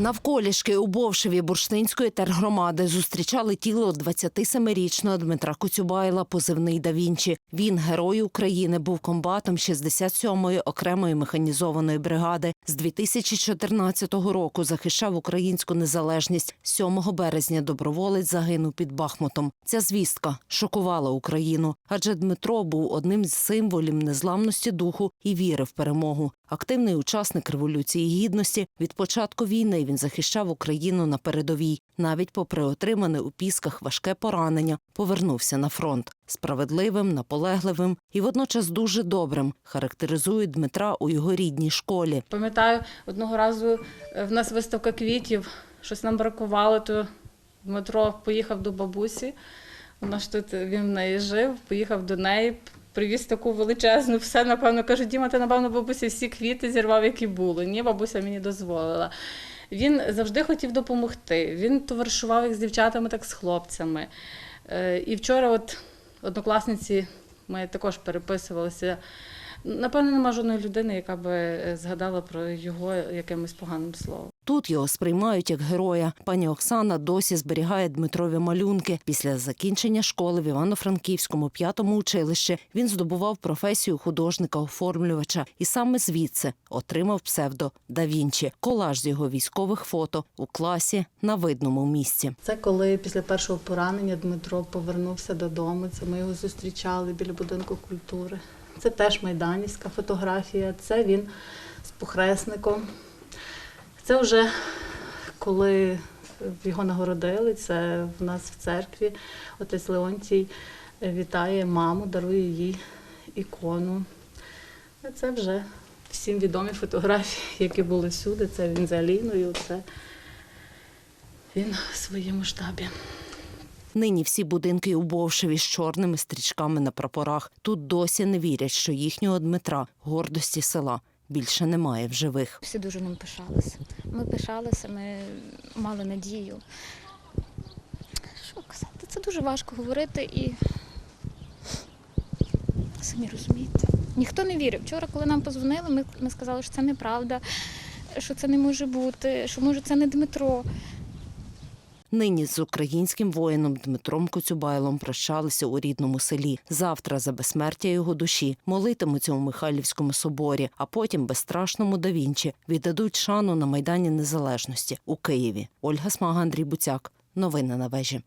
Навколішки у Бовшеві Бурштинської тергромади зустрічали тіло 27-річного Дмитра Коцюбайла, позивний да Вінчі. Він, герой України, був комбатом 67-ї окремої механізованої бригади. З 2014 року захищав українську незалежність. 7 березня доброволець загинув під Бахмутом. Ця звістка шокувала Україну, адже Дмитро був одним з символів незламності духу і віри в перемогу. Активний учасник революції гідності від початку війни він захищав Україну на передовій. Навіть попри отримане у пісках важке поранення, повернувся на фронт. Справедливим, наполегливим і водночас дуже добрим характеризують Дмитра у його рідній школі. Пам'ятаю, одного разу е, в нас виставка квітів, щось нам бракувало, то Дмитро поїхав до бабусі. Вона ж тут він в неї жив, поїхав до неї, привіз таку величезну, все, напевно, каже, Діма, ти, напевно, бабусі всі квіти зірвав, які були. Ні, бабуся мені дозволила. Він завжди хотів допомогти. Він товаришував як з дівчатами, так з хлопцями. Е, І вчора, от однокласниці, ми також переписувалися. Напевно, нема жодної людини, яка би е, згадала про його якимось поганим словом. Тут його сприймають як героя. Пані Оксана досі зберігає Дмитрові малюнки. Після закінчення школи в Івано-Франківському п'ятому училищі він здобував професію художника-оформлювача і саме звідси отримав псевдо да Вінчі. Колаж з його військових фото у класі на видному місці. Це коли після першого поранення Дмитро повернувся додому. Це ми його зустрічали біля будинку культури. Це теж майданівська фотографія. Це він з похресником. Це вже коли його нагородили. Це в нас в церкві. Отець Леонтій вітає маму, дарує їй ікону. Це вже всім відомі фотографії, які були всюди. Це він з Аліною. Це він в своєму штабі. Нині всі будинки у Бовшеві з чорними стрічками на прапорах. Тут досі не вірять, що їхнього Дмитра, гордості села, більше немає в живих. Всі дуже нам пишалися. Ми пишалися, ми мали надію. Що казати? Це дуже важко говорити і самі розумієте. Ніхто не вірив. Вчора, коли нам позвонили, ми, ми сказали, що це неправда, що це не може бути, що може це не Дмитро. Нині з українським воїном Дмитром Коцюбайлом прощалися у рідному селі. Завтра за безсмертя його душі молитимуться у Михайлівському соборі, а потім безстрашному давінчі віддадуть шану на майдані Незалежності у Києві. Ольга Смага, Андрій Буцяк. Новини на вежі.